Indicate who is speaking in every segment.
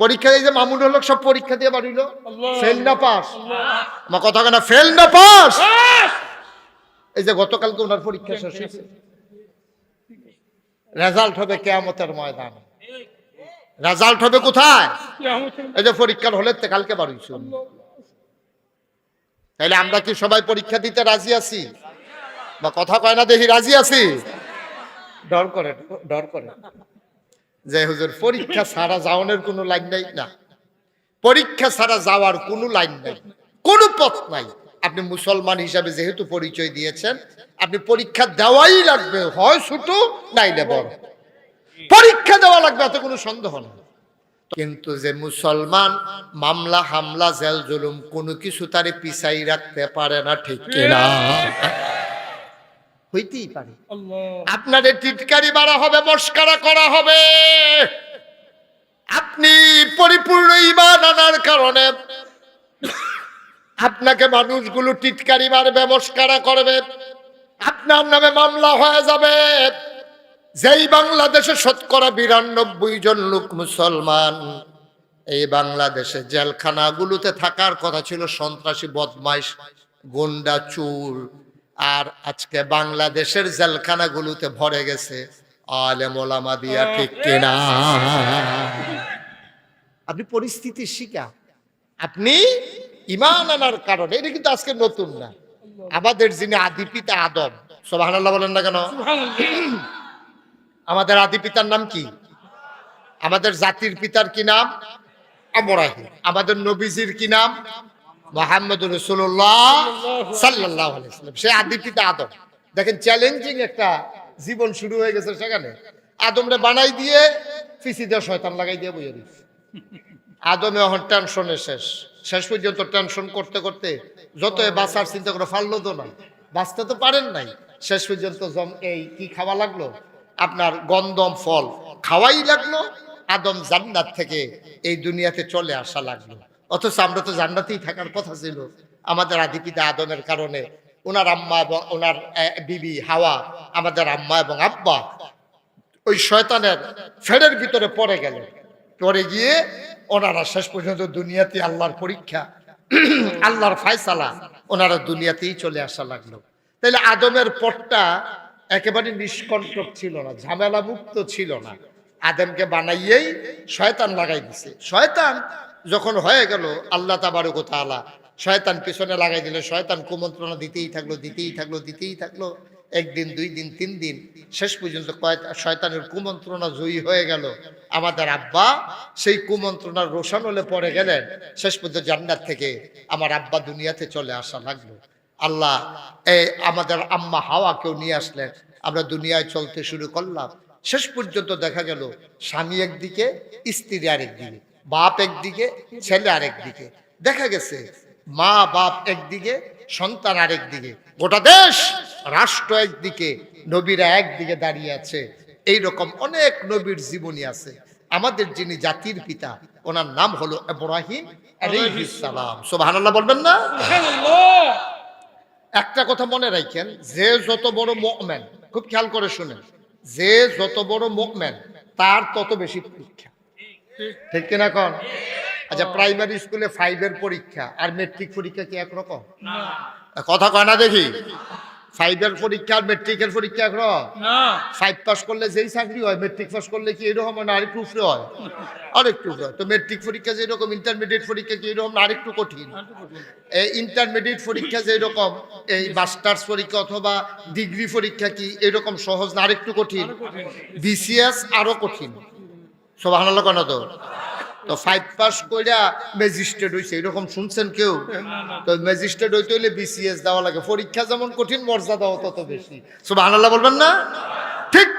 Speaker 1: পরীক্ষা এই যে মামুন হলো সব পরীক্ষা দিয়ে বাড়িল। ফেল না পাস। আমার কথা কেনা? ফেল না পাস। এই যে গতকালকে ওনার পরীক্ষা শেষ হয়েছে। রেজাল্ট হবে কেয়ামতের ময়দান। রেজাল্ট হবে কোথায়? এই যে পরীক্ষার হলে কালকে বাড়িয়েছি তাহলে আমরা কি সবাই পরীক্ষা দিতে রাজি আছি? বা কথা কয় না দেখি রাজি আছি? ডর করে ডর করে। যে হুজুর, পরীক্ষা ছাড়া যাওয়ানোর কোনো লাইন নাই না। পরীক্ষা ছাড়া যাওয়ার কোনো লাইন নাই। কোনো পথ নাই। আপনি মুসলমান হিসাবে যেহেতু পরিচয় দিয়েছেন, আপনি পরীক্ষা দেওয়াই লাগবে, হয় ছোট নাইলে বড়। পরীক্ষা দেওয়া লাগবে, এত কোনো সন্দেহ নেই। কিন্তু যে মুসলমান মামলা, হামলা, জেল, জুলুম, কোনো কিছু তারে পিছাই রাখতে পারে না, ঠিক কিনা? হইতেই পারে। আপনাদের টিটকারি মারা হবে মস্কারা করা হবে। আপনি পরিপূর্ণ ইমান আনার কারণে আপনাকে মানুষগুলো টিটকারি মারবে মস্কারা করবে। আপনার নামে মামলা হয়ে যাবে। যেই বাংলাদেশে শতকরা বিরানব্বই জন লোক মুসলমান এই বাংলাদেশে জেলখানাগুলোতে থাকার কথা ছিল সন্ত্রাসী বদমাইশ গুন্ডা চুর আর আজকে বাংলাদেশের জেলখানাগুলোতে ভরে গেছে আলে মোলামা দিয়া ঠিক কিনা? আপনি পরিস্থিতি শিকার আপনি ইমান আনার কারণে এটা কিন্তু আজকে নতুন না। আমাদের যিনি আদি পিতা আদম সোবাহ বলেন না কেন? আমাদের আদি পিতার নাম কি? আমাদের জাতির পিতার কি নাম? অমরাহি আমাদের নবীজির কি নাম? মোহাম্মদ রসুল্লাহ সাল্লাহ সে আদি পিতা আদম। দেখেন চ্যালেঞ্জিং একটা জীবন শুরু হয়ে গেছে সেখানে। আদমরে বানাই দিয়ে শয়তান লাগাই দিয়ে আদমে টেনশনে শেষ। শেষ পর্যন্ত টেনশন করতে করতে যত বাঁচার চিন্তা করে ফাললো তো না। বাঁচতে তো পারেন নাই। শেষ পর্যন্ত জম এই কি খাওয়া লাগল? আপনার গন্ধম ফল খাওয়াই লাগল। আদম জান্নাত থেকে এই দুনিয়াতে চলে আসা লাগল। অথচ আমরা তো জান্নাতেই থাকার কথা ছিল। আমাদের আদিপিতা আদমের কারণে ওনার আম্মা এবং ওনার বিবি হাওয়া, আমাদের আম্মা এবং আব্বা ওই শয়তানের ফেরের ভিতরে পড়ে গেল। পড়ে গিয়ে ওনারা শেষ পর্যন্ত দুনিয়াতে আল্লাহর পরীক্ষা, আল্লাহর ফায়সালা ওনারা দুনিয়াতেই চলে আসা লাগল। তাহলে আদমের পথটা একেবারে নিষ্কণ্টক ছিল না ঝামেলা মুক্ত ছিল না। আদমকে বানাইয়েই শয়তান লাগাই দিছে। শয়তান যখন হয়ে গেল, আল্লাহ তাবারক তাআলা শয়তান পিছনে লাগাই দিলে। শয়তান কুমন্ত্রণা দিতেই থাকল দিতেই থাকল দিতেই থাকল। একদিন, দুই দিন, তিন দিন, শেষ পর্যন্ত কয়েক, শয়তানের কুমন্ত্রণা জয়ী হয়ে গেল। আমাদের আব্বা সেই কুমন্ত্রণার রোশন হলে পড়ে গেলেন। শেষ পর্যন্ত জান্নাত থেকে আমার আব্বা দুনিয়াতে চলে আসা লাগল। আল্লাহ এই আমাদের আম্মা হাওয়াকেও নিয়ে আসলেন। আমরা দুনিয়ায় চলতে শুরু করলাম। শেষ পর্যন্ত দেখা গেল, স্বামী একদিকে, স্ত্রী আরেকদিকে। বাপ একদিকে ছেলে আরেকদিকে দেখা গেছে মা বাপ একদিকে সন্তান আরেকদিকে গোটা দেশ রাষ্ট্র একদিকে নবীরা একদিকে দাঁড়িয়ে আছে। এই রকম অনেক নবীর জীবনী আছে। আমাদের যিনি জাতির পিতা ওনার নাম হলো ইব্রাহিম আলাইহিস সালাম। সুবহানাল্লাহ বলবেন না? একটা কথা মনে রাখেন যে যত বড় মুমিন খুব খেয়াল করে শুনেন যে যত বড় মুমিন তার তত বেশি পরীক্ষা। ঠিক কিনা কন? আচ্ছা প্রাইমারি স্কুলে ফাইভের পরীক্ষা আর মেট্রিক পরীক্ষা কি একরকম? কথা কয় না দেখি। ফাইভের পরীক্ষা আর মেট্রিকের পরীক্ষা একরকম? ফাইভ পাস করলে যেই চাকরি হয় মেট্রিক পাস করলে কি এরকম হয় না আরেকটু উপরে হয়? আরেকটু উপরে হয়। তো মেট্রিক পরীক্ষা যেরকম ইন্টারমিডিয়েট পরীক্ষা কি এরকম না আরেকটু কঠিন? এই ইন্টারমিডিয়েট পরীক্ষা যেরকম এই মাস্টার্স পরীক্ষা অথবা ডিগ্রি পরীক্ষা কি এরকম সহজ না আরেকটু কঠিন? বিসিএস আরও কঠিন। কেন তো? তো ফাইভ পাস কইরা ম্যাজিস্ট্রেট হইছে এরকম শুনছেন কেউ? তো ম্যাজিস্ট্রেট হইতে হইলে বিসিএস দেওয়া লাগে। পরীক্ষা যেমন কঠিন মর্যাদাও তত বেশি। সোভানাল্লাহ বলবেন না? ঠিক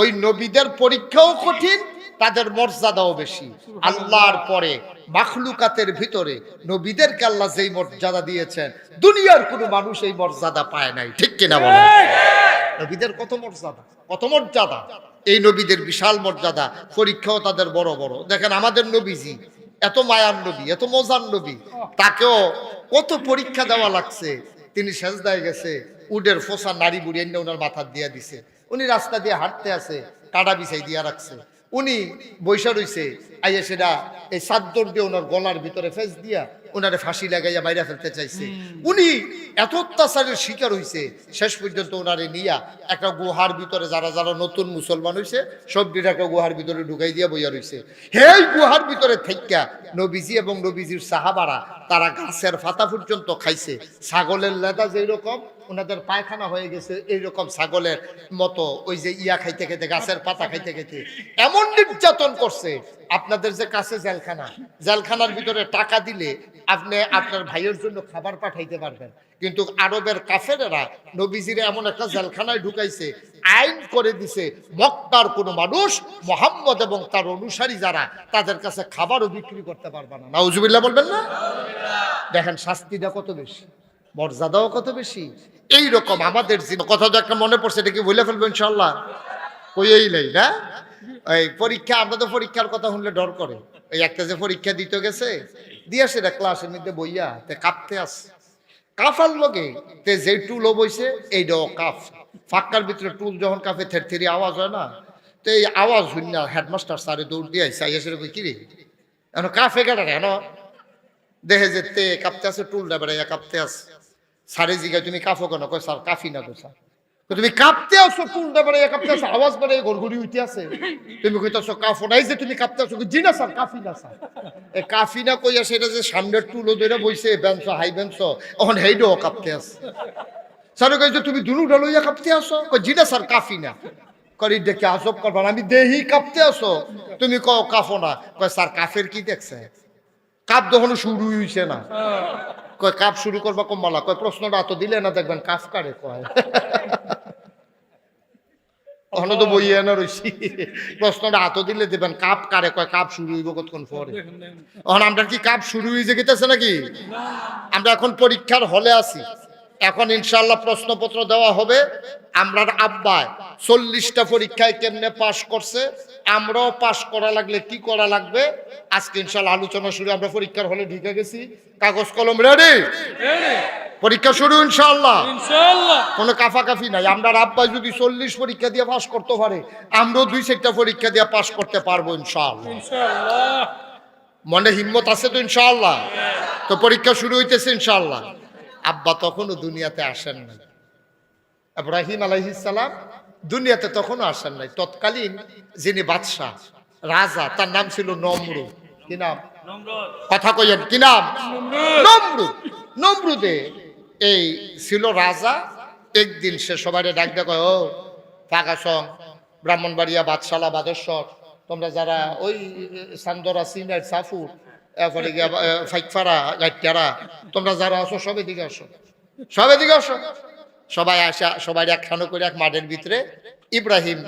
Speaker 1: ওই নবীদের পরীক্ষাও কঠিন তাদের মর্যাদাও বেশি। আল্লাহর পরে মাখলুকাতের ভিতরে নবীদেরকে আল্লাহ যেই মর্যাদা দিয়েছেন দুনিয়ার কোনো মানুষ এই মর্যাদা পায় নাই। ঠিক কিনা বলেন? নবীদের কত মর্যাদা? কত মর্যাদা? এই নবীদের বিশাল মর্যাদা, পরীক্ষাও তাদের বড় বড়। দেখেন আমাদের নবীজি, এত মায়ার নবী, এত মজার নবী, তাকেও কত পরীক্ষা দেওয়া লাগছে। তিনি সেজদায় গেছে উডের ফোসা নারী বুড়ি এনে ওনার মাথা দিয়ে দিছে। উনি রাস্তা দিয়ে হাঁটতে আছে, কাটা বিছাই দিয়া রাখছে। উনি বৈশা রইছে, আইয়া সেটা এই সাদ্দর দিয়ে ওনার গলার ভিতরে ফেস দিয়া ওনারে ফাঁসি লাগাইয়া বাইরে ফেলতে চাইছে। উনি এত অত্যাচারের শিকার হয়েছে শেষ পর্যন্ত ওনারে নিয়া একটা গুহার ভিতরে যারা যারা নতুন মুসলমান হয়েছে সব একটা গুহার ভিতরে ঢুকাই দিয়া বইয়া রয়েছে হেই গুহার ভিতরে থেক্কা নবীজি এবং নবীজির সাহাবারা তারা গাছের ফাতা পর্যন্ত খাইছে ছাগলের লেদা যেই রকম ওনাদের পায়খানা হয়ে গেছে এইরকম ছাগলের মতো, ওই যে ইয়া খাইতে খাইতে, গাছের পাতা খাইতে খাইতে। এমন নির্যাতন করছে। আপনাদের যে কাছে জেলখানা, জেলখানার ভিতরে টাকা দিলে আপনি আপনার ভাইয়ের জন্য খাবার পাঠাইতে পারবেন। কিন্তু আরবের কাফেরেরা নবীজিরে এমন একটা জেলখানায় ঢুকাইছে, আইন করে দিছে, মক্কার কোনো মানুষ মোহাম্মদ এবং তার অনুসারী যারা, তাদের কাছে খাবারও বিক্রি করতে পারবে না। নাউজুবিল্লাহ বলবেন না? দেখেন শাস্তিটা কত বেশি, মর্যাদাও কত বেশি এই রকম আমাদের কথা তো একটা মনে পড়ছে, এটা কি বলে ফেলব ইনশাল্লাহ কইয়েই নাই না? এই পরীক্ষা, আমরা তো পরীক্ষার কথা শুনলে ডর করে। এই একটা যে পরীক্ষা দিতে গেছে, দিয়ে সেটা ক্লাসের মধ্যে বইয়া, তে কাঁপতে আসে। কাফার লগে তে যে টুলও বইছে এইটাও কাফ ফাঁকার ভিতরে টুল যখন কাফে থের থেরি আওয়াজ হয় না। তো এই আওয়াজ শুনি না, হেডমাস্টার স্যারে দৌড় দিয়ে আইসা আইসা কই, কিরে? এখন কাফে কাটা কেন দেখে যে তে কাঁপতে আছে টুলটা বেড়াইয়া কাঁপতে আছে সারে জিগা তুমি কাফো কেন কয় স্যার কাফি না তো স্যার। তুমি কাঁপতে আছো টুলটা বেড়াইয়া কাঁপতে আছো আওয়াজ বেড়াই গড়গড়ি উঠে আছে। তুমি কইতেছো কাফো নাই যে তুমি কাঁপতে কই, জি না স্যার কাফি না স্যার। এ কাফি না কইয়া সেটা যে সামনের টুলো ধরে বইছে বেঞ্চ হাই বেঞ্চ এখন হেইডো কাঁপতে আছে। স্যার কইছে তুমি দুনুটা লইয়া কাঁপতে আসো কই জি না স্যার কাফি না। করি দেখে আসব করবা। আমি দেহি কাঁপতে আসো তুমি কও কাফো না। কয় স্যার কাফের কি দেখছে? কাপ তখন শুরু হইছে না। কয় কাপ শুরু করবা কম্বালা কয় প্রশ্নটা এত দিলে না দেখবেন কাপ কারে কয়। ওখানে তো বই না রইছি। প্রশ্নটা হাতও দিলে দেবেন কাপ কারে কয় কাপ শুরু হইব কতক্ষণ পরে? এখন আমরা কি কাপ শুরু হয়ে গেতেছে নাকি? আমরা এখন পরীক্ষার হলে আছি। এখন ইনশাল্লাহ প্রশ্নপত্র দেওয়া হবে। আমরার আব্বায় চল্লিশটা পরীক্ষায় কেমনে পাশ করছে আমরাও পাশ করা লাগলে কি করা লাগবে? আজকে ইনশাল্লাহ আলোচনা শুরু আমরা পরীক্ষার হলে ঢুকে গেছি। কাগজ কলম রেডি? পরীক্ষা শুরু ইনশাল্লাহ কোনো কাফাকাফি নাই আমরা আব্বাই যদি চল্লিশ পরীক্ষা দিয়ে পাশ করতে পারে আমরাও দুই চারটা পরীক্ষা দিয়ে পাশ করতে পারব ইনশাআল্লাহ।
Speaker 2: ইনশাআল্লাহ।
Speaker 1: মনে হিম্মত আছে তো ইনশাল্লাহ তো পরীক্ষা শুরু হইতেছে ইনশাআল্লাহ। আব্বা তখনও দুনিয়াতে আসেন নাই। ইব্রাহিম আলাইহিসালাম দুনিয়াতে তখনও আসেন নাই। তৎকালীন যিনি বাদশাহ রাজা তার নাম ছিল নমরু। কি নাম? কথা কইয়েন কি নাম? নমরুদ। নমরুদে। এই ছিল রাজা একদিন সে সবাই ডাক ডাক ও ফাঁকাসং ব্রাহ্মণবাড়িয়া বাদশালা বাদেশ্বর তোমরা যারা ওই সান্দরা সিমেন্ট সাফুর গিয়া ফাইকফারা গাইটারা তোমরা যারা আছো, সব এদিকে আসো। সব এদিকে আসো। সবাই আসা, সবাই এক একখানো করে এক মাঠের ভিতরে। ইব্রাহিম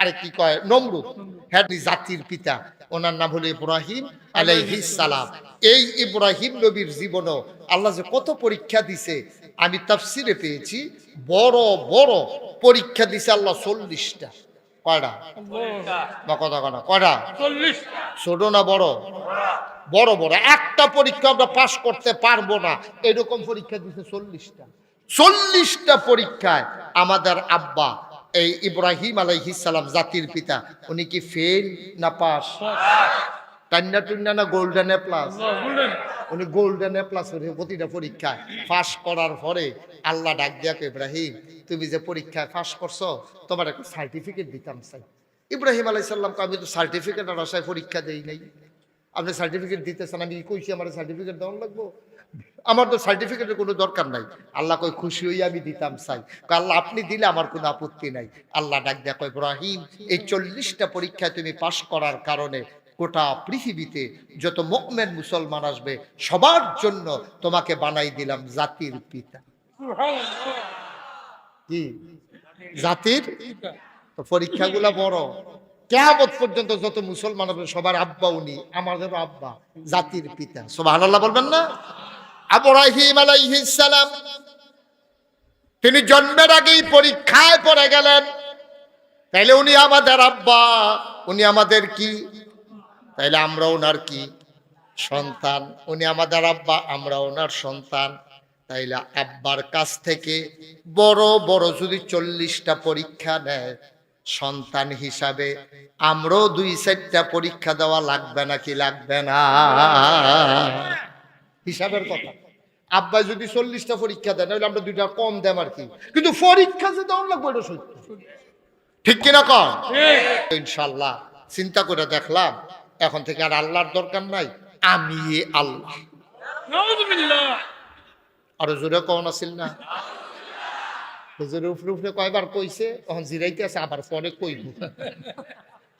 Speaker 1: আরে কি কয়? নমরুদ হ্যাঁ জাতির পিতা। ওনার নাম হলো ইব্রাহিম আলাইহিস সালাম। এই ইব্রাহিম নবীর জীবনও আল্লাহ যে কত পরীক্ষা দিছে, আমি তাফসিরে পেয়েছি। বড় বড় পরীক্ষা দিছে আল্লাহ চল্লিশটা। কয়টা? বা কথা কনা কয়টা? ছোট না বড়? বড় বড়। একটা পরীক্ষা আমরা পাশ করতে পারব না। এরকম পরীক্ষা দিচ্ছে চল্লিশটা। চল্লিশটা পরীক্ষায় আমাদের আব্বা এই ইব্রাহিম আলাইহিসালাম জাতির পিতা উনি কি ফেল না পাস টান্না টুন্না না গোল্ডেন। এ প্লাস উনি গোল্ডেন এ প্লাস প্রতিটা পরীক্ষায় পাশ করার পরে আল্লাহ ডাক দিয়া কয়, ইব্রাহিম তুমি যে পরীক্ষায় পাশ করছ তোমার একটা সার্টিফিকেট দিতাম চাই ইব্রাহিম আলাইসাল্লাম আমি তো সার্টিফিকেট আর আশায় পরীক্ষা দেই নাই। আপনি সার্টিফিকেট দিতেছেন আমি কইছি আমার সার্টিফিকেট দেওয়ার লাগবো। আমার তো সার্টিফিকেটের কোনো দরকার নাই। আল্লাহ কই খুশি হই আমি দিতাম চাই আল্লাহ আপনি দিলে আমার কোনো আপত্তি নাই। আল্লাহ ডাক দেয়া কয় ইব্রাহিম এই চল্লিশটা পরীক্ষায় তুমি পাশ করার কারণে গোটা পৃথিবীতে যত মুকমেন মুসলমান আসবে, সবার জন্য তোমাকে বানাই দিলাম জাতির পিতা। কি? জাতির? পরীক্ষাগুলা বড়। কেয়ামত পর্যন্ত যত মুসলমান হবে সবার আব্বা উনি, আমাদেরও আব্বা, জাতির পিতা। সুবহানাল্লাহ বলবেন না? আবরাহিম আলাইহিস সালাম, তিনি জন্মের আগেই পরীক্ষায় পড়ে গেলেন। তাইলে উনি আমাদের আব্বা, উনি আমাদের কি? তাইলে আমরা ওনার কি? সন্তান। উনি আমাদের আব্বা আমরা ওনার সন্তান। তাইলে আব্বার কাছ থেকে বড় বড় যদি চল্লিশটা পরীক্ষা নেয় সন্তান হিসাবে আমরাও দুই চারটা পরীক্ষা দেওয়া লাগবে নাকি লাগবে না? হিসাবের কথা। আব্বা যদি চল্লিশটা পরীক্ষা দেয় তাহলে আমরা দুইটা কম দেম আর কি। কিন্তু পরীক্ষা যে দেওয়ার লাগবে এটা সত্য। ঠিক কিনা কন? ইনশাল্লাহ। চিন্তা করে দেখলাম এখন থেকে আর আল্লাহর দরকার নাই। আমি আল্লাহ। আরও জোরে কন আছিল না? হুজুর উপরে উপরে কয়বার কইছে? তখন জিরাইতে আছে আবার পরে কইব।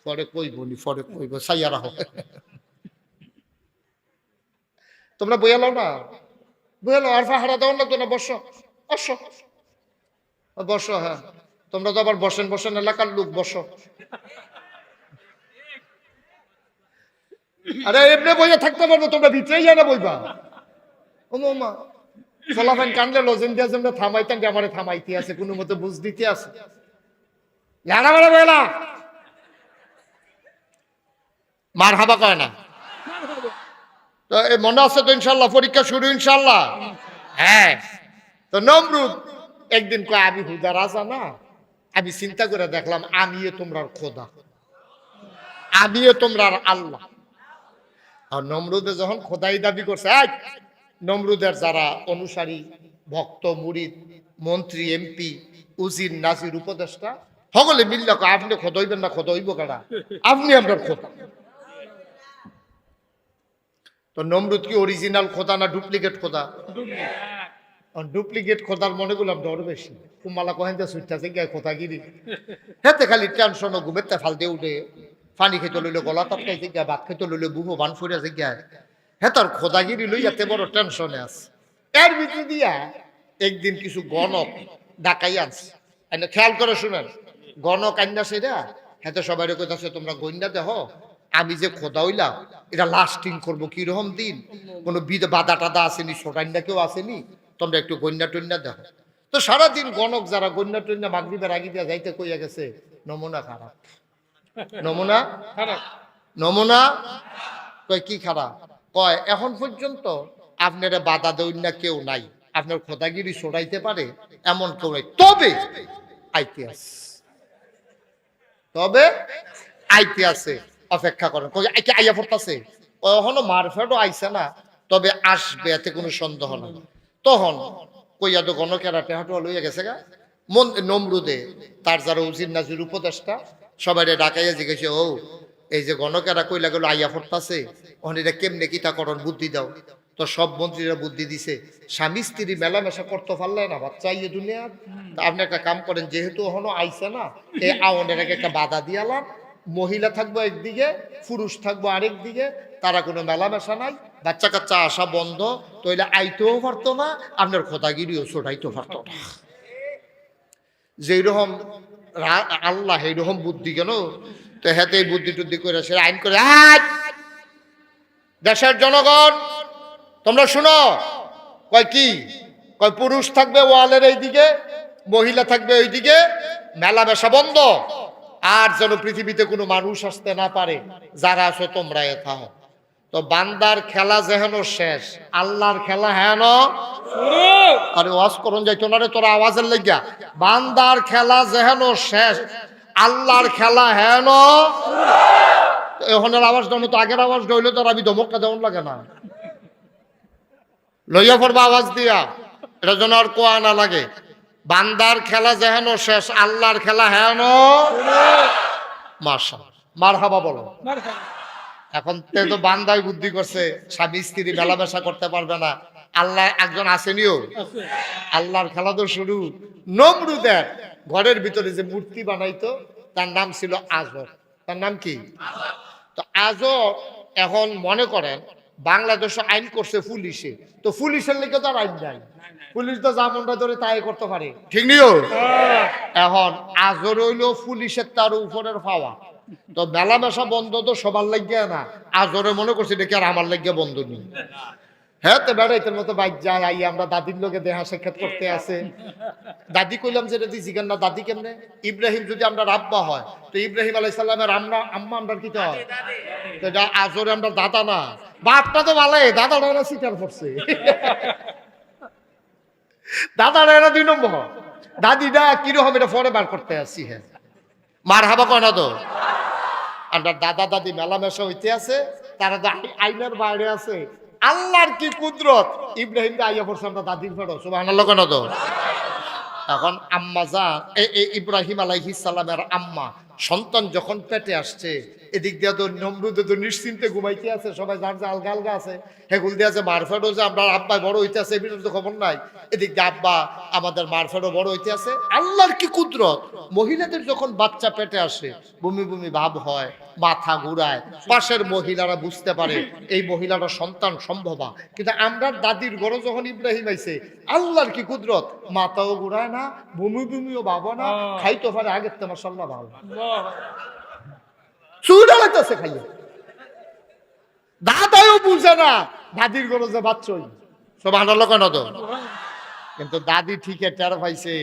Speaker 1: পরে কইব নি পরে কইব সাইয়া রাখো। তোমরা বইয়া লাও না? বইয়া লাও আর লাগতো না বসো। বসো। বসো হ্যাঁ। তোমরা তো আবার বসেন বসেন এলাকার লোক বসো। আরে এমনি বইয়া থাকতে পারব তোমরা ভিতরেই বইবা। ও মা লজেন দিয়া যেমন থামাইতাম যে আমারে থামাইতে আছে কোনো মতো বুঝ দিতে আছে। মারা বেলা মার হাবা কয় না? তো মনে আছে তো ইনশাল্লাহ পরীক্ষা শুরু ইনশাল্লাহ? হ্যাঁ। তো নমরুদ একদিন কয় আমি হুদা রাজা না আমি চিন্তা করে দেখলাম আমিও তোমরা খোদা। আমিও তোমরার আল্লাহ। আর নমরুদে যখন খোদাই দাবি করছে এই, নমরুদের যারা অনুসারী ভক্ত মুরিদ মন্ত্রী এমপি উজির নাজির উপদেষ্টা সকলে মিললে আপনি খোদইবেন না খোদইব কারা আপনি আপনার খোদা। তো নমরুদ কি অরিজিনাল খোদা না ডুপ্লিকেট খোদা? ডুপ্লিকেট খোদার মনে করলাম ডর বেশি। কুমালা কহেন সুইটা থেকে খোদাগিরি। হেতে খালি টেনশন ঘুমেতে ফাল দিয়ে উঠে। পানি খেতে লইলে গলা তটকাই থেকে ভাত খেতে লইলে বুবো বান ফুরে থেকে হে তার খোদাগিরি লই এত বড় টেনশনে আছে? এর ভিতরে দিয়া একদিন কিছু গণক ডাকাই আনছে। খেয়াল করে শুনেন, গণক আন্না সেটা হেতে সবাই কইতাছে, তোমরা গইন্দা দেহ, আমি যে খোদা হইলাম এটা লাস্টিং করব কীরকম দিন? কোনো বিদ বাদা টাদা আসেনি সোটাইন্দা কেউ আসেনি? তোমরা একটু গন্যা টন্যা দেখো তো সারাদিন গণক যারা গন্যা টন্যা মাগরিবের আগে দিয়া যাইতে কইয়া গেছে, নমুনা খারাপ। নমুনা? নমুনা? কয় কি খারাপ? কয় এখন পর্যন্ত আপনারা বাধা দেন না কেউ নাই। আপনার খোদাগিরি সরাইতে পারে এমন কেউ নাই। তবে আইতে আছে তবে আইতে আছে অপেক্ষা করেন। আইয়া পড়তাছে? এখনও মারফেটও আইছে না। তবে আসবে এতে কোনো সন্দেহ নাই। তখন কইয়া তো গণকেরা টেহাটো লইয়া গেছে গা। মন নমরুদে তার যারা উজির নাজির উপদেষ্টা সবাই ডাকাইয়া জিজ্ঞেস, ও, এই যে গণকেরা কইলা গেল আইয়া পড়তাছে ওখানে এটা কেমনে কিতা করন বুদ্ধি দাও? তো সব মন্ত্রীরা বুদ্ধি দিছে, স্বামী স্ত্রী মেলামেশা করতে পারলে না, বাচ্চা ইয়ে দুনিয়া আপনি একটা কাম করেন, যেহেতু এখনও আইছে না এই আওনের আগে একটা বাধা দিয়ালাম, মহিলা থাকব একদিকে, পুরুষ থাকব আরেক দিকে, তারা কোনো মেলামেশা নাই, বাচ্চা কাচ্চা আসা বন্ধ, তইলে আইতেও পারতো না, আপনার খোদাগিরিও ছোটাইতেও পারতো না। যেরকম আল্লাহ এইরকম বুদ্ধি কেন? তো হেতে বুদ্ধি টুদ্ধি করে সে আইন করে আজ দেশের জনগণ, তোমরা শুনো। কয় কি? কয়, পুরুষ থাকবে ওয়ালের এইদিকে, মহিলা থাকবে ওইদিকে, মেলা বেশা বন্ধ। আর যেন পৃথিবীতে কোনো মানুষ আসতে না পারে, যারা আছো তোমরা এ থাও। তো বান্দার খেলা যেহেন শেষ, আল্লাহর খেলা হেন? আরে ওয়াজ করুন যাইতো না তোর আওয়াজের লাগিয়া। বান্দার খেলা যেহেন শেষ, আল্লাহর খেলা হেন? এখনের আওয়াজ দেওয়ার মতো আগের আওয়াজ হইলে তোর আমি ধমকটা দেওয়ান লাগে না। লইয়া পড়বা আওয়াজ দিয়া, এটা যেন আর কোয়া না লাগে। বান্দার খেলা যেহেন শেষ, আল্লাহর খেলা হেন? মার্শাল মার হাবা বলো।
Speaker 2: মারহাবা।
Speaker 1: এখন তে তো বান্দাই বুদ্ধি করছে স্বামী স্ত্রী মেলামেশা করতে পারবে না। আল্লাহ একজন আসেনিও। আল্লাহর খেলা তো শুরু। নমরুদের ঘরের ভিতরে যে মূর্তি বানাইতো তার নাম ছিল আজর। তার নাম কি? তো আজর এখন মনে করেন বাংলাদেশ আইন করছে পুলিশে। তো পুলিশের লেগে তো আর আইন নাই। পুলিশ তো যা মনটা ধরে তাই করতে পারে। ঠিক নিও? এখন আজর হইল পুলিশের তার উপরের পাওয়া। তো মেলামেশা বন্ধ তো সবার লাগিয়া না। আজরে মনে করছে এটা কি আর আমার লাগিয়া বন্ধ নেই। হ্যাঁ তো বেড়াইতের মতো বাইক যায় আই আমরা দাদির লোকে দেহা সাক্ষাৎ করতে দাদি কইলাম যে যদি জিগান না দাদি কেমনে? ইব্রাহিম যদি আমরা রাব্বা হয় তো ইব্রাহিম আলাই সাল্লামের আমরা আম্মা আমরা কি তো হয় তো এটা আজরে আমরা দাদা না। বাপটা তো ভালো সিটার পড়ছে। দাদাটা এরা দুই নম্বর। দাদিটা কীরকম এটা পরে বার করতে আসছি হ্যাঁ। মার হাবা কয় না তো? আমরা দাদা দাদি মেলামেশা হইতে আছে, তারা আইনের বাইরে আছে। আল্লাহর কি কুদরত? ইব্রাহিম আইয়া পড়ছে আমরা দাদির ফেরো সুবহানাল্লাহ কেন তো। এখন আম্মা যা ইব্রাহিম আলাইহিস সালামের আম্মা, সন্তান যখন পেটে আসছে, এদিক দিয়ে তো নমরুদে তো নিশ্চিন্তে ঘুমাইতে আছে, সবাই যার যে আলগা আলগা আছে, হেগুল দিয়ে আছে মারফেডও যে আমরা আব্বা বড় হইতে আছে এবির তো খবর নাই। এদিক দিয়ে আব্বা আমাদের মারফেডও বড় হইতে আছে। আল্লাহর কি কুদরত? মহিলাদের যখন বাচ্চা পেটে আসে, বমি বমি ভাব হয় মাথা ঘুরায়। পাশের মহিলারা বুঝতে পারে এই মহিলারা সন্তান সম্ভবা। কিন্তু আমরা দাদির ঘরে যখন ইব্রাহিম আইছে আল্লাহর কি কুদরত? মাথাও ঘুরায় না বমি বমিও ভাবো না খাইতে পারে আগের তো মাসাল্লাহ ভালো। চুরা লাগতেছে খাইয়া। দাদাও বুঝে না দাদির যে বাচ্চই। সব আনালো কেন তো? কিন্তু দাদি ঠিকে টের পাইছে,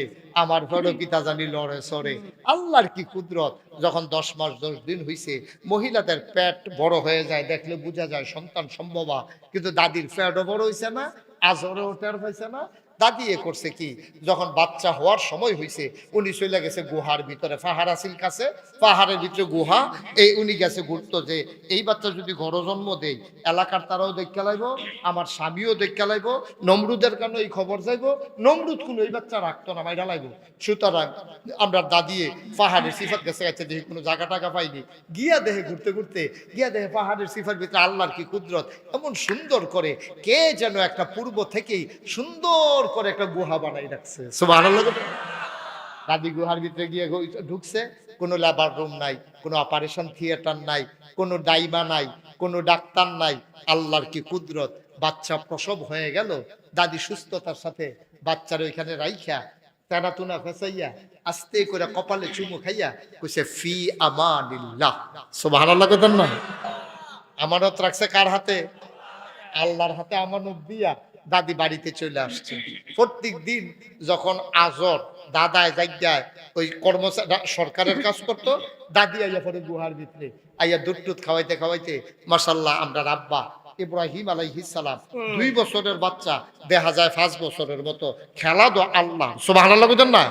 Speaker 1: আমার বড় কিতা জানি লড়ে সরে আল্লাহর কি কুদরত? যখন দশ মাস, দশ দিন হইছে, মহিলাদের পেট বড় হয়ে যায়, দেখলে বোঝা যায় সন্তান সম্ভবা। কিন্তু দাদির পেটও বড় হইছে না আজরেও টের পাইছে না দাদি এ করছে কি? যখন বাচ্চা হওয়ার সময় হইছে, উনি চলে গেছে গুহার ভিতরে। পাহাড় আসিল কাছে? পাহাড়ের ভিতরে গুহা। এই উনি গেছে ঘুরতো যে, এই বাচ্চা যদি ঘর জন্ম দেই এলাকার তারাও দেখতে লাইব, আমার স্বামীও দেখতে লাইব, নমরুদের কেন এই খবর যাইব? নমরুদ কোনো এই বাচ্চা রাখতো না, মাইরা লাইব। সুতরাং আমরা দাদিয়ে পাহাড়ের সিফাত গেছে গেছে দেখি কোনো জায়গা টাকা পাইনি। গিয়া দেহে ঘুরতে ঘুরতে, গিয়া দেহে পাহাড়ের সিফার ভিতরে আল্লাহর কি কুদরত, এমন সুন্দর করে কে যেন একটা পূর্ব থেকেই সুন্দর করে একটা গুহা বানাই রাখছে। দাদি গুহার ভিতরে গিয়ে ঢুকছে কোনো লেবার রুম নাই কোনো অপারেশন থিয়েটার নাই কোনো ডাইবা নাই কোনো ডাক্তার নাই আল্লাহর কি কুদরত? বাচ্চা প্রসব হয়ে গেল দাদি সুস্থতার সাথে বাচ্চার ওইখানে রাইখা তেনা তুনা ফেসাইয়া আস্তে করে কপালে চুমু খাইয়া কইছে ফি আমানিল্লাহ। সুবহানাল্লাহ কথা না। আমানত রাখছে কার হাতে? আল্লাহর হাতে আমানত দিয়া। দাদি বাড়িতে চলে আসছে। প্রত্যেক দিন যখন আজর দাদায় জায়গায় ওই কর্মচারী সরকারের কাজ করতো দাদি আইয়া পরে গুহার ভিতরে আইয়া দুধ টুধ খাওয়াইতে খাওয়াইতে মাসাল্লাহ আমরা রাব্বা ইব্রাহিম আলাইহিস সালাম দুই বছরের বাচ্চা দেখা যায় পাঁচ বছরের মতো খেলা দো আল্লাহ সুবহানাল্লাহ বুঝেন না?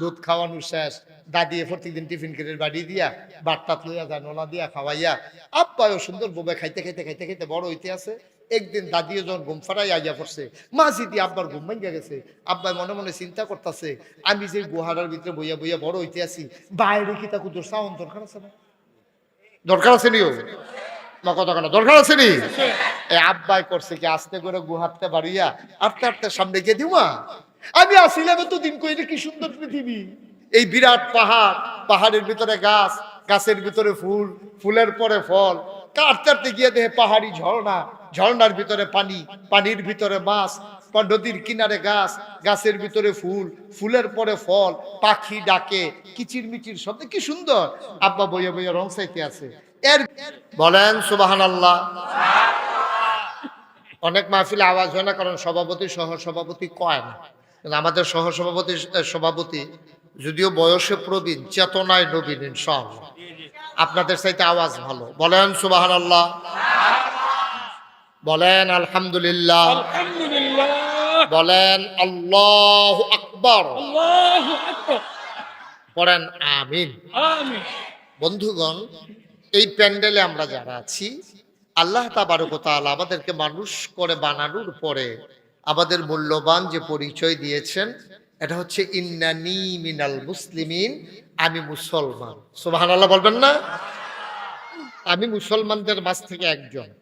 Speaker 1: দুধ খাওয়ানো শেষ দাদিয়ে প্রত্যেকদিন টিফিন কেটের বাড়ি দিয়া বাট্টাত লইয়া যায় নোলা দিয়া খাওয়াইয়া আব্বায়ও সুন্দর বোবে খাইতে খাইতে খাইতে খাইতে বড় হইতে আছে একদিন দাদিও যখন ঘুম ফারাই আইয়া পড়ছে। মাঝি দিয়ে আব্বার ঘুম ভাঙ্গা গেছে। আব্বাই মনে মনে চিন্তা করতেছে, আমি যে গুহারার ভিতরে বইয়া বইয়া বড় হইতে আছি, বাইরে কি তা কুদুর দরকার আছে না? দরকার আছে নিও। কি, আস্তে করে গুহাতে বাড়িয়া আস্তে আস্তে সামনে গিয়ে দিমা আমি আসিলাম তো দিন কইলে কি সুন্দর পৃথিবী। এই বিরাট পাহাড়, পাহাড়ের ভিতরে গাছ, গাছের ভিতরে ফুল, ফুলের পরে ফল। কাটতে গিয়ে দেখে পাহাড়ি ঝর্ণা ঝর্ণার ভিতরে পানি, পানির ভিতরে মাছ নদীর কিনারে গাছ, গাছের ভিতরে ফুল, ফুলের পরে ফল, পাখি ডাকে কিচির মিচির শব্দ, কি সুন্দর। আব্বা বইয়ে বইয়ে রং চাইতে আছে। এর বলেন সুবাহান আল্লাহ অনেক মাহফিলে আওয়াজ হয় না, কারণ সভাপতি সহ সভাপতি কয় না। আমাদের সহ সভাপতি সভাপতি যদিও বয়সে প্রবীণ, চেতনায় নবীন, ইনশাআল্লাহ। আপনাদের চাইতে আওয়াজ ভালো। বলেন সুবাহান আল্লাহ বলেন আলহামদুলিল্লাহ। বলেন আল্লাহ আকবর। পড়েন আমিন।
Speaker 2: আমিন।
Speaker 1: বন্ধুগণ এই প্যান্ডেলে আমরা যারা আছি আল্লাহ তাবারকতাল আমাদেরকে মানুষ করে বানানোর পরে আমাদের মূল্যবান যে পরিচয় দিয়েছেন এটা হচ্ছে ইন্নানি মিনাল মুসলিমিন আমি মুসলমান। সোহান আল্লাহ বলবেন না? আমি মুসলমানদের মাঝ থেকে একজন।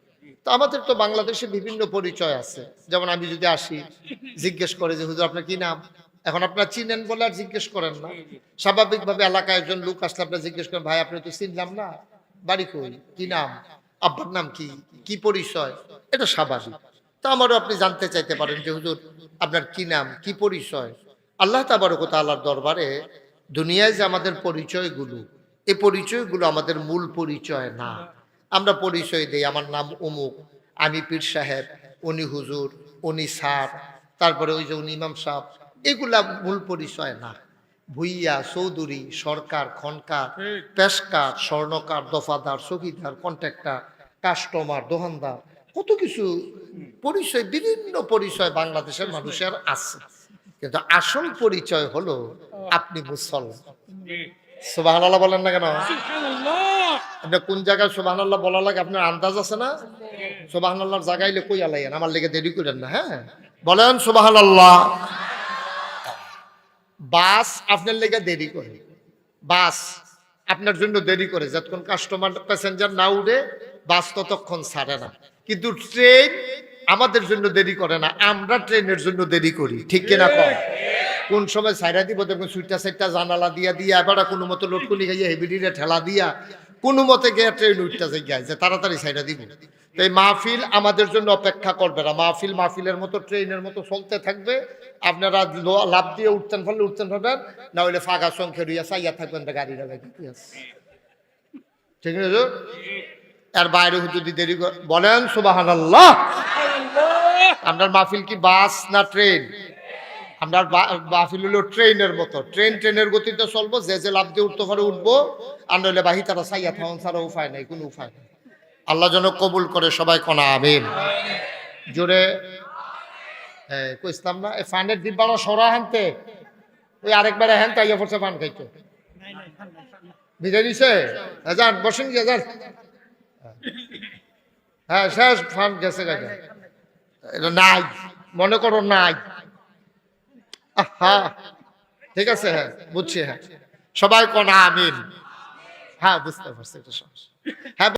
Speaker 1: তো আমাদের তো বাংলাদেশে বিভিন্ন পরিচয় আছে। যেমন আমি যদি আসি, জিজ্ঞেস করে যে, হুজুর, আপনার কি নাম? এখন আপনার চিনেন বলে আর জিজ্ঞেস করেন না। স্বাভাবিকভাবে এলাকায় একজন লোক আসলে আপনার জিজ্ঞেস করেন, ভাই, আপনি তো চিনলাম না। বাড়ি কই? কি নাম? আব্বার নাম কি? কি পরিচয়? এটা স্বাভাবিক। তা আমারও আপনি জানতে চাইতে পারেন যে, হুজুর, আপনার কি নাম? কি পরিচয়? আল্লাহ তাবারকতা আল্লাহর দরবারে দুনিয়ায় যে আমাদের পরিচয়গুলো এই পরিচয়গুলো আমাদের মূল পরিচয় না। আমরা পরিচয় দিই আমার নাম অমুক আমি পীর সাহেব উনি হুজুর উনি স্যার তারপরে ওই যে উনি ইমাম সাহেব এগুলা মূল পরিচয় না। ভুইয়া চৌধুরী সরকার খনকার পেশকার স্বর্ণকার দফাদার চকিদার কন্ট্রাক্টর কাস্টমার দোকানদার কত কিছু পরিচয় বিভিন্ন পরিচয় বাংলাদেশের মানুষের আছে। কিন্তু আসল পরিচয় হলো আপনি মুসলমান সুবাহ বলেন না কেন?
Speaker 2: সুবহানাল্লাহ
Speaker 1: আপনি কোন জায়গায় সুবাহ বলা লাগে আপনার আন্দাজ আছে না? সুবাহ জায়গাইলে কই আলাইয়েন আমার লেগে দেরি করেন না হ্যাঁ? বলেন সুবাহ বাস আপনার লেগে দেরি করে। বাস আপনার জন্য দেরি করে। যতক্ষণ কাস্টমার প্যাসেঞ্জার না উঠে, বাস ততক্ষণ ছাড়ে না। কিন্তু ট্রেন আমাদের জন্য দেরি করে না। আমরা ট্রেনের জন্য দেরি করি। ঠিক কিনা কম কোন সময় সাইরা দিব? দেখবেন সুইটা সাইটটা জানালা দিয়া দিয়া, এবার কোনো মতো লোটকুনি খাইয়া হেবিডিরে ঠেলা দিয়া কোনো মতে গিয়ে ট্রেন উঠতেছে যে তাড়াতাড়ি সাইডা দিব তো এই মাহফিল আমাদের জন্য অপেক্ষা করবে না। মাহফিল মাহফিলের মতো ট্রেনের মতো চলতে থাকবে। আপনারা লাভ দিয়ে উঠতেন ফেললে উঠতেন ফেলবেন, না হলে ফাঁকা সংখ্যা রইয়া সাইয়া থাকবেন, তো গাড়ি রাখা আছে। ঠিক আছে? এর বাইরে যদি দেরি বলেন সুবাহান আল্লাহ আপনার মাহফিল কি বাস না ট্রেন আপনার বা- মাহফিল হলো ট্রেনের মতো। ট্রেন ট্রেনের গতিতে চলবো যে যে লাভ দিয়ে উঠতে পারে উঠবো। আর নইলে বাহি তারা সাইয়া থাকুন ছাড়া উপায় নাই কোনো উপায় নেই। আল্লাহ যেন কবুল করে সবাই কনা আমিন। জোরে। কইতাম না এই ফানের ডিব্বাটা সরা হানতে। ওই আরেকবার হ্যান তাইয়া পড়ছে পান খাইতো। দিছে হ্যাঁ, যান বসেন গিয়ে যান। হ্যাঁ শেষ ফান গেছে গাড়ি এটা নাই মনে করো নাই। হ্যাঁ ঠিক আছে হ্যাঁ বুঝছি হ্যাঁ। সবাই কনা আমিন। হ্যাঁ বুঝতে পারছি, এটা সমস্যা। হ্যাঁ